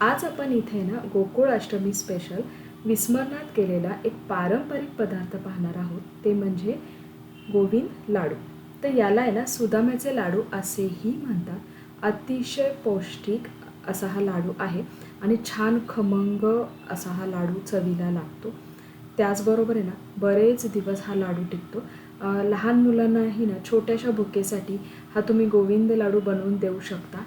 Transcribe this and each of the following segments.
आज आपण इथे ना गोकुळ अष्टमी स्पेशल विस्मरणात केलेला एक पारंपरिक पदार्थ पाहणार आहोत. ते म्हणजे गोविंद लाडू. तर याला आहे ना सुदाम्याचे लाडू असेही म्हणतात. अतिशय पौष्टिक असा हा लाडू आहे आणि छान खमंग असा हा लाडू चवीला लागतो. त्याचबरोबर आहे ना बरेच दिवस हा लाडू टिकतो. लहान मुलांनाही ना छोट्याशा भुकेसाठी हा तुम्ही गोविंद लाडू बनवून देऊ शकता.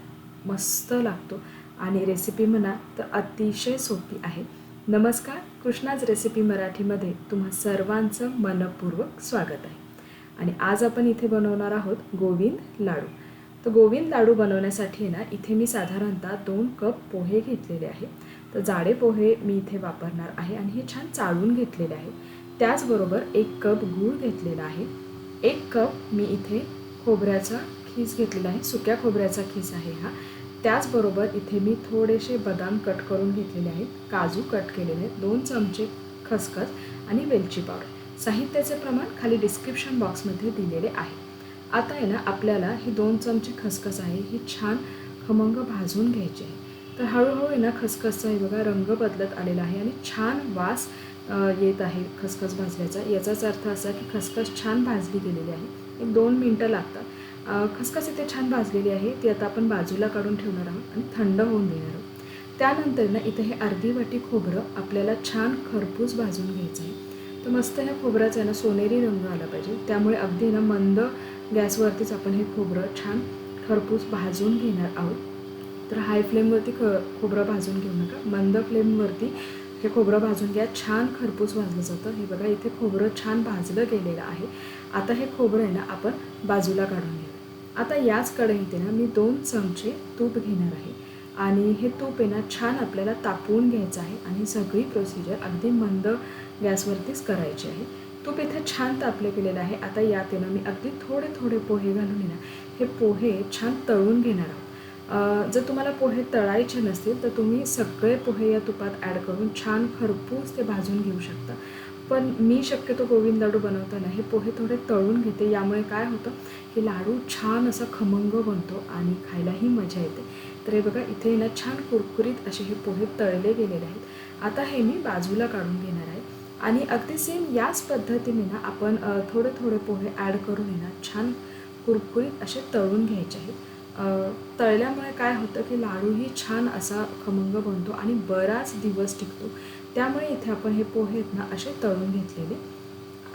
मस्त लागतो. आणि रेसिपी म्हणा तर अतिशय सोपी आहे. नमस्कार कृष्णाज रेसिपी मराठीमध्ये तुम्हा सर्वांचं मनपूर्वक स्वागत आहे. आणि आज आपण इथे बनवणार आहोत गोविंद लाडू. तर गोविंद लाडू बनवण्यासाठी आहे ना इथे मी साधारणतः दोन कप पोहे घेतलेले आहे. तर जाडे पोहे मी इथे वापरणार आहे आणि हे छान चाळून घेतलेले आहे. त्याचबरोबर एक कप गूळ घेतलेला आहे. एक कप मी इथे खोबऱ्याचा खीस घेतलेला आहे. सुक्या खोबऱ्याचा खीस आहे हा. त्याचबरोबर इथे मी थोडेसे बदाम कट करून घेतलेले आहेत. काजू कट केलेले आहेत. दोन चमचे खसखस आणि वेलची पावडर. साहित्याचे प्रमाण खाली डिस्क्रिप्शन बॉक्समध्ये दिलेले आहे. आता आहे ना आपल्याला ही दोन चमचे खसखस आहे ही छान खमंग भाजून घ्यायची आहे. तर हळूहळू आहे ना खसखसचा हे बघा रंग बदलत आलेला आहे आणि छान वास येत आहे खसखस भाजल्याचा. याचाच अर्थ असा की खसखस छान भाजली गेलेली आहे. एक दोन मिनटं लागतात. खसखस इथे छान भाजलेली आहे. ती आता आपण बाजूला काढून ठेवणार आहोत आणि थंड होऊन देणार आहोत. त्यानंतर ना इथे हे अर्धी वाटी खोबरं आपल्याला छान खरपूस भाजून घ्यायचं आहे. तर मस्त ह्या खोबऱ्याचा आहे ना सोनेरी रंग आला पाहिजे. त्यामुळे अगदी ना मंद गॅसवरतीच आपण हे खोबरं छान खरपूस भाजून घेणार आहोत. तर हाय फ्लेमवरती ख खोबरं भाजून घेऊ नका. मंद फ्लेमवरती हे खोबरं भाजून घ्या. छान खरपूस भाजलं जातं. हे बघा इथे खोबरं छान भाजलं गेलेलं आहे. आता हे खोबरं आहे ना आपण बाजूला काढून आता याच कढईत ना मी दोन चमचे तूप घेणार आहे. आणि हे तूप आहे ना छान आपल्याला तापवून घ्यायचं आहे आणि सगळी प्रोसिजर अगदी मंद गॅसवरतीच करायची आहे. तूप इथे छान तापले गेलेलं आहे. आता यात आहे ना मी अगदी थोडे थोडे पोहे घालून येणार ना हे पोहे छान तळून घेणार आहोत. जर तुम्हाला पोहे तळायचे नसतील तर तुम्ही सगळे पोहे या तुपात ॲड करून छान खरपूस ते भाजून घेऊ शकता. पण मी शक्यतो गोविंद लाडू बनवताना हे पोहे थोडे तळून घेते. यामुळे काय होतं की लाडू छान असा खमंग बनतो आणि खायलाही मजा येते. तर हे बघा इथे ना छान कुरकुरीत असे हे पोहे तळले गेलेले आहेत. आता हे मी बाजूला काढून घेणार आहे. आणि अगदी सेम याच पद्धतीने ना आपण थोडे थोडे पोहे ॲड करून ना छान कुरकुरीत असे तळून घ्यायचे आहेत. तळल्यामुळे काय होतं की लाडूही छान असा खमंग बनतो आणि बराच दिवस टिकतो. त्यामुळे इथे आपण हे पोहे आहेत ना असे तळून घेतलेले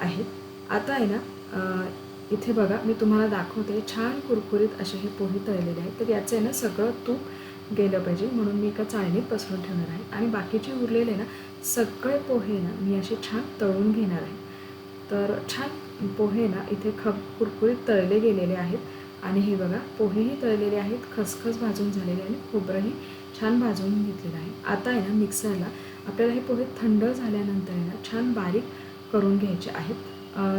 आहेत. आता आहे ना इथे बघा मी तुम्हाला दाखवते छान कुरकुरीत असे हे पोहे तळलेले आहेत. तर याचं आहे ना सगळं तूप गेलं पाहिजे म्हणून मी एका चाळणीत पसरून ठेवणार आहे. आणि बाकीचे उरलेले ना सगळे पोहे ना मी असे छान तळून घेणार आहे. तर छान पोहे ना इथे ख कुरकुरीत तळले गेलेले आहेत. आणि हे बघा पोहेही तळलेले आहेत खसखस भाजून झालेले आणि खोबरंही छान भाजून घेतलेलं आहे. आता आहे ना मिक्सरला आपल्याला हे पोहे थंड झाल्यानंतर आहे ना छान बारीक करून घ्यायचे आहेत.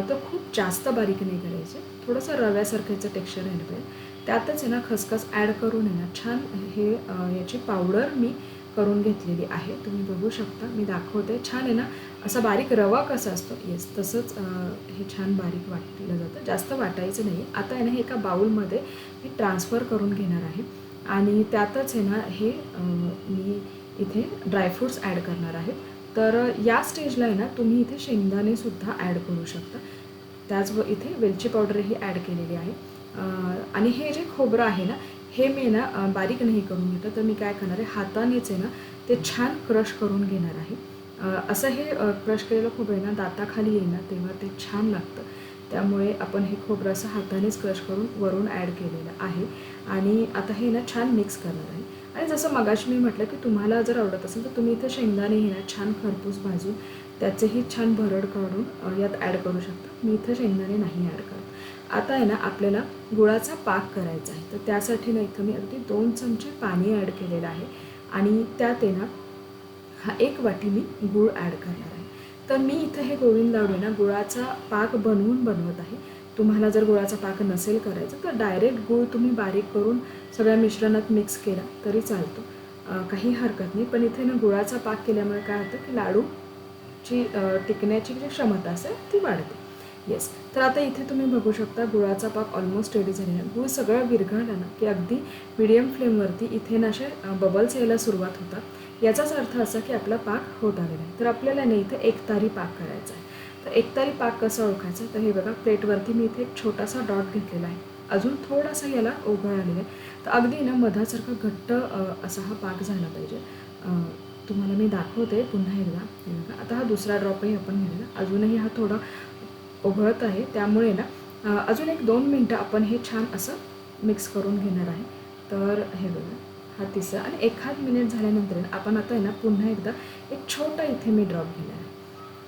तर खूप जास्त बारीक नाही करायचे. थोडंसं रव्यासारख्याचं टेक्स्चर आहे पाहिजे. त्यातच आहे ना खसखस ॲड करून आहे ना छान हे याची पावडर मी करून घेतलेली आहे. तुम्ही बघू शकता. मी दाखवते. छान आहे ना? असा बारीक रवा कसा असतो? येस तसंच हे छान बारीक वाटलं जातं. जास्त वाटायचं नाही. आता आहे ना हे एका बाऊलमध्ये मी ट्रान्सफर करून घेणार आहे. आणि त्यातच आहे ना हे मी इथे ड्रायफ्रूट्स ॲड करणार आहेत तर या स्टेजला आहे ना तुम्ही इथे शेंगदाणेसुद्धा ॲड करू शकता. त्याच इथे वेलची पावडरही ॲड केलेली आहे. आणि हे जे खोबरं आहे ना हे मी ना बारीक नाही करून घेतं तर मी काय करणार आहे हातानेच आहे ना ते छान क्रश करून घेणार आहे. असं हे क्रश केलेलं खोबरं आहे ना दाताखाली येईल तेव्हा ते छान लागतं. त्यामुळे आपण हे खोबरं असं हातानेच क्रश करून वरून ॲड केलेलं आहे. आणि आता हे ना छान मिक्स करणार आहे. आणि जसं मगाशी मी म्हटलं की तुम्हाला जर आवडत असेल तर तुम्ही इथं शेंगदाणे हे ना छान खरपूस भाजून त्याचेही छान भरड काढून यात ॲड करू शकता. मी इथं शेंगदाणे नाही ॲड करत. आता आहे ना आपल्याला गुळाचा पाक करायचा आहे. तर त्यासाठी ना इथं मी अगदी दोन चमचे पाणी ॲड केलेलं आहे. आणि त्यात आहे ना हा एक वाटी मी गूळ ॲड करणार आहे. तर मी इथं हे गोविंद लाडू ना गुळाचा पाक बनवून बनवत आहे. तुम्हाला जर गुळाचा पाक नसेल करायचा तर डायरेक्ट गूळ तुम्ही बारीक करून सगळ्या मिश्रणात मिक्स केला तरी चालतो. काही हरकत नाही. पण इथे ना गुळाचा पाक केल्यामुळे काय होतं की लाडूची टिकण्याची जी क्षमता असेल ती वाढते. येस तर आता इथे तुम्ही बघू शकता गुळाचा पाक ऑलमोस्ट रेडी झालेला आहे. गुळ सगळं विरघळला ना की अगदी मिडियम फ्लेमवरती इथे ना असे बबल्स यायला सुरुवात होतात. याचाच अर्थ असा की आपला पाक होत आलेला आहे. तर आपल्याला नाही इथे एकतारी पाक करायचा आहे. तर एकतारी पाक कसा ओळखायचा? तर हे बघा प्लेटवरती मी इथे एक छोटासा डॉट घेतलेला आहे. अजून थोडासा याला ओघळ आलेला आहे. तर अगदी ना मधासारखा घट्ट असा हा पाक झाला पाहिजे. तुम्हाला मी दाखवते पुन्हा एकदा. बघा आता हा दुसरा ड्रॉपही आपण घेतला अजूनही हा थोडा उघळत आहे. त्यामुळे ना अजून एक दोन मिनटं आपण हे छान असं मिक्स करून घेणार आहे. तर हे बघा हा तिसरा आणि एखाद मिनिट झाल्यानंतर आपण आता आहे ना पुन्हा एकदा एक छोटा इथे मी ड्रॉप घेणार आहे.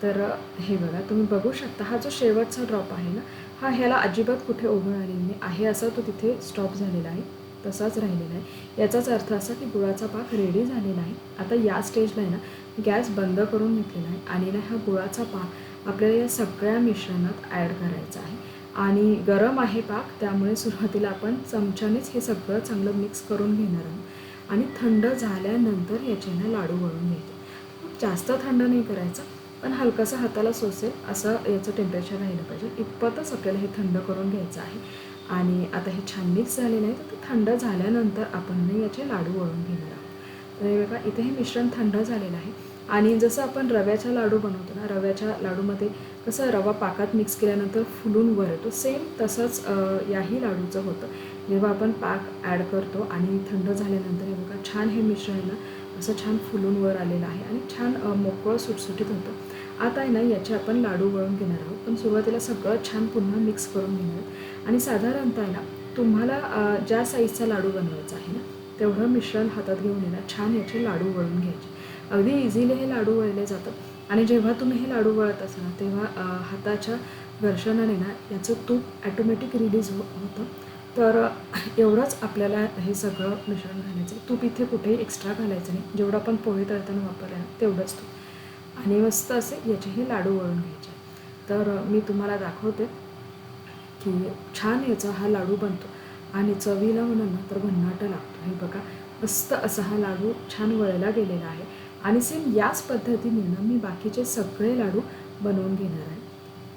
तर हे बघा तुम्ही बघू शकता हा जो शेवटचा ड्रॉप आहे ना हा ह्याला अजिबात कुठे ओघळ आलेली नाही. आहे असा तो तिथे स्टॉप झालेला आहे. तसाच राहिलेला आहे. याचाच अर्थ असा की गुळाचा पाक रेडी झालेला आहे. आता या स्टेजला आहे ना गॅस बंद करून घेतलेला आहे. आणि ना हा गुळाचा पाक आपल्याला या सगळ्या मिश्रणात ॲड करायचं आहे. आणि गरम आहे पाक त्यामुळे सुरुवातीला आपण चमच्यानेच हे सगळं चांगलं मिक्स करून घेणार आहोत. आणि थंड झाल्यानंतर याच्यानं लाडू वळून घ्यायचे. खूप जास्त थंड नाही करायचं पण हलकासा हाताला सोसेल असं याचं टेम्परेचर राहिलं पाहिजे. इतपतच आपल्याला हे थंड करून घ्यायचं आहे. आणि आता हे छान मिक्स झालेलं आहे तर ते थंड झाल्यानंतर आपण याचे लाडू वळून घेणार आहोत. तर हे बघा इथे हे मिश्रण थंड झालेलं आहे. आणि जसं आपण रव्याचा लाडू बनवतो ना रव्याच्या लाडूमध्ये कसं रवा पाकात मिक्स केल्यानंतर फुलून वर येतो सेम तसंच याही लाडूचं होतं. जेव्हा आपण पाक ॲड करतो आणि थंड झाल्यानंतर हे बघा छान हे मिश्रण आहे ना असं छान फुलून वर आलेलं आहे आणि छान मोकळं सुटसुटीत होतं. आता आहे ना याचे आपण लाडू वळून घेणार आहोत. पण सुरुवातीला सगळं छान पुन्हा मिक्स करून घेणार आणि साधारणतः आहे ना तुम्हाला ज्या साईजचा लाडू बनवायचा आहे ना तेवढं मिश्रण हातात घेऊन येणार छान याचे लाडू वळून घ्यायचे. अगदी इझिली हे लाडू वळले जातात. आणि जेव्हा तुम्ही हे लाडू वळत असाल तेव्हा हाताच्या घर्षणाने ना याचं तूप ॲटोमॅटिक रिलीज हो होतं. तर एवढंच आपल्याला हे सगळं मिश्रण घालायचं. आहे तूप इथे कुठेही एक्स्ट्रा घालायचं नाही. जेवढं आपण पोहे तळताना वापरलं तेवढंच तूप. आणि मस्त असे याचे हे लाडू वळून घ्यायचे. तर मी तुम्हाला दाखवते की छान याचा हा लाडू बनतो. आणि चवीला म्हणाल ना तर भन्नाट लागतो. हे बघा मस्त असा हा लाडू छान वळला गेलेला आहे. आणि सेम याच पद्धतीने ना मी बाकीचे सगळे लाडू बनवून घेणार आहे.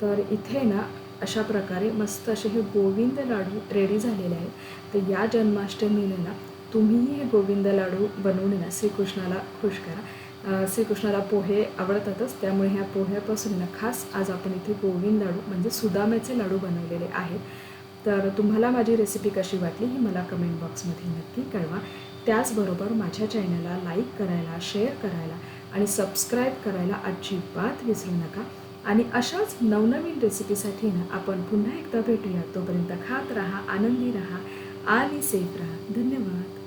तर इथे ना अशा प्रकारे मस्त असे हे गोविंद लाडू रेडी झालेले आहेत. तर या जन्माष्टमीने ना तुम्हीही हे गोविंद लाडू बनवून ना श्रीकृष्णाला खुश करा. श्रीकृष्णाला पोहे आवडतातच. त्यामुळे ह्या पोह्यापासून ना खास आज आपण इथे गोविंद लाडू म्हणजे सुदाम्याचे लाडू बनवलेले आहेत. तर तुम्हाला माझी रेसिपी कशी वाटली ही मला कमेंट बॉक्समध्ये नक्की कळवा. त्याचबरोबर माझ्या चॅनलला लाईक करायला शेअर करायला आणि सबस्क्राईब करायला अजिबात विसरू नका. आणि अशाच नवनवीन रेसिपीसाठी ना आपण पुन्हा एकदा भेटूया. तोपर्यंत खात राहा आनंदी राहा आणि सेफ राहा. धन्यवाद.